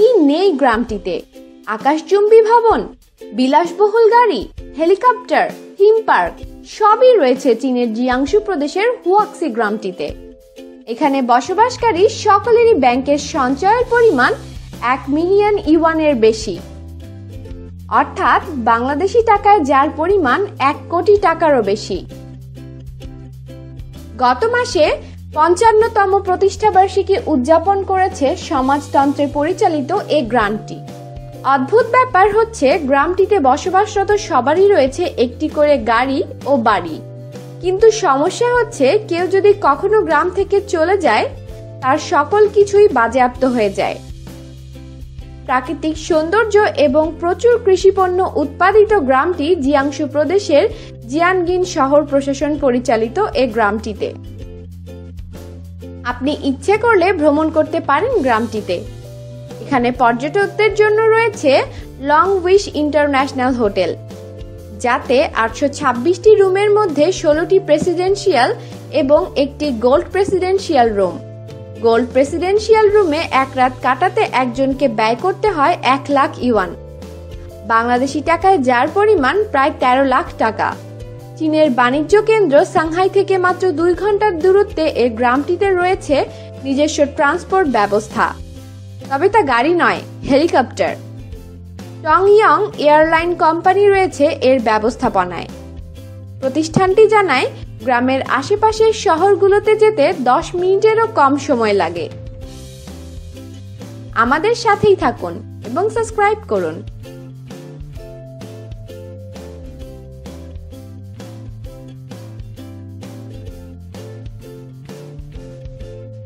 কি নেই গ্রামটিতে? আকাশচুম্বী ভবন, বিলাসবহুল গাড়ি, হেলিকপ্টার, থিম পার্ক, সবই রয়েছে চীনের জিয়াংশু প্রদেশের হুয়াক্সি গ্রামটিতে। এখানে বসবাসকারী সকলেরই ব্যাংকের সঞ্চয়ের পরিমাণ এক মিলিয়ন ইউয়ানের বেশি। অর্থাৎ বাংলাদেশি টাকায় যার পরিমাণ এক কোটি টাকারও বেশি। গত মাসে পঞ্চান্নতম প্রতিষ্ঠাবার্ষিকী উদযাপন করেছে সমাজতন্ত্রে পরিচালিত এ গ্রামটি। অদ্ভুত ব্যাপার হচ্ছে, গ্রামটিতে বসবাসরত সবারই রয়েছে একটি করে গাড়ি ও বাড়ি। কিন্তু সমস্যা হচ্ছে, কেউ যদি কখনো গ্রাম থেকে চলে যায়, তার সকল কিছুই বাজেয়াপ্ত হয়ে যায়। প্রাকৃতিক সৌন্দর্য এবং প্রচুর কৃষিপণ্য উৎপাদিত গ্রামটি জিয়াংশু প্রদেশের জিয়ানগিন শহর প্রশাসন পরিচালিত এ গ্রামটিতে। আপনি ইচ্ছে করলে ভ্রমণ করতে পারেন গ্রামটিতে। এখানে পর্যটকদের জন্য রয়েছে লং উইশ ইন্টারন্যাশনাল হোটেল, যাতে আটশো ছাব্বিশটি রুমের মধ্যে ষোলোটি প্রেসিডেন্সিয়াল এবং একটি gold presidential room. Gold presidential রুমে এক রাত কাটাতে একজনকে ব্যয় করতে হয় এক লাখ ইউয়ান। বাংলাদেশি টাকায় যার পরিমাণ প্রায় তেরো লাখ টাকা। চীনের বাণিজ্য কেন্দ্র সাংহাই থেকে মাত্র দুই ঘণ্টার দূরত্বে এর গ্রামটিতে রয়েছে নিজস্ব ট্রান্সপোর্ট ব্যবস্থা। তবে তা গাড়ি নয়, হেলিকপ্টার। টংইয়ং এয়ারলাইন কোম্পানি রয়েছে এর ব্যবস্থাপনায়। প্রতিষ্ঠানটি জানায়, গ্রামের আশেপাশের শহরগুলোতে যেতে দশ মিনিটেরও কম সময় লাগে। আমাদের সাথেই থাকুন এবং সাবস্ক্রাইব করুন।